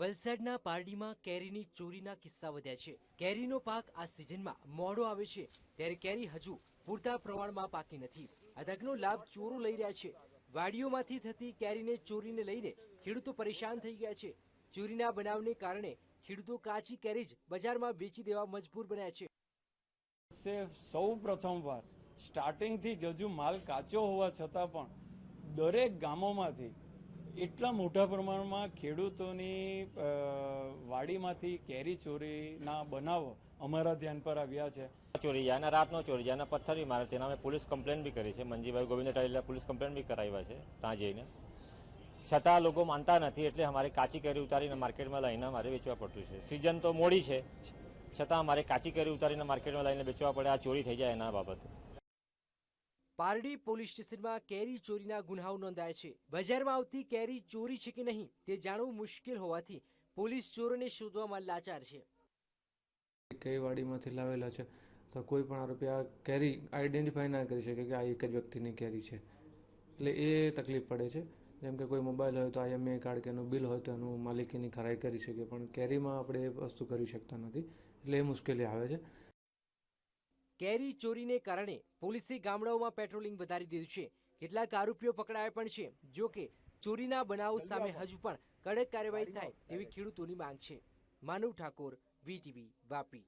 વલસાડના પારડીમાં કેરીની ચોરીના કિસ્સા વધ્યા છે. કેરીનો પાક આ સિઝનમાં મોડો આવે છે, ત્યારે કેરી હજુ પૂરતા પ્રમાણમાં પાકી નથી. આ લાભ ચોરો લઈ રહ્યા છે. વાડીઓમાંથી થતી કેરીને ચોરીને લઈને ખેડૂતો પરેશાન થઈ ગયા છે. ચોરીના બનાવને કારણે ખેડૂતો કાચી કેરી જ બજારમાં વેચી દેવા મજબૂર બન્યા છે. સૌ પ્રથમવાર સ્ટાર્ટિંગથી હજુ માલ કાચો હોવા છતાં પણ દરેક ગામોમાંથી એટલા મોટા પ્રમાણમાં ખેડૂતોની વાડીમાંથી કેરી ચોરીના બનાવો અમારા ધ્યાન પર આવ્યા છે. ચોરી જાય રાતનો ચોરી જાય અને પથ્થર બી મારે તેના અમે પોલીસ કમ્પ્લેન બી કરી છે. મંજીભાઈ ગોવિંદ ટાઈલા પોલીસ કમ્પ્લેન બી કરાવ્યા છે, ત્યાં જઈને. છતાં લોકો માનતા નથી, એટલે અમારે કાચી કેરી ઉતારીને માર્કેટમાં લઈને અમારે વેચવા પડતું છે. સિઝન તો મોડી છે, છતાં અમારે કાચી કેરી ઉતારીને માર્કેટમાં લઈને વેચવા પડે, આ ચોરી થઈ જાય એના બાબતે. પારડી પોલીસ સ્ટેશનમાં કેરી ચોરીના ગુનાઓ નોંધાયા છે. બજારમાં આવતી કેરી ચોરી છે કે નહીં તે જાણવું મુશ્કેલ હોવાથી પોલીસ ચોરોને શોધવામાં લાચાર છે. કઈ વાડીમાંથી લાવેલા છે? તો કોઈ પણ આરોપી આ કેરી આઈડેન્ટિફાઈ ના કરી શકે કે આ એક જ વ્યક્તિની કેરી છે. એટલે એ તકલીફ પડે છે. જેમ કે કોઈ મોબાઈલ હોય તો આઈએમએ કાર્ડ કે એનું બિલ હોય તો એનું માલિકીની ખરાઈ કરી શકે, પણ કેરીમાં આપણે એ વસ્તુ કરી શકતા નથી. એટલે એ મુશ્કેલી આવે છે. કેરી ચોરીને કારણે પોલીસે ગામડાઓમાં પેટ્રોલિંગ વધારી દીધું છે. કેટલાક આરોપીઓ પકડાયા પણ છે જો કે ચોરીના બનાવો સામે હજુ પણ કડક કાર્યવાહી થાય તેવી ખેડૂતોની માંગ છે. માનવ ઠાકોર વીટીવી વાપી.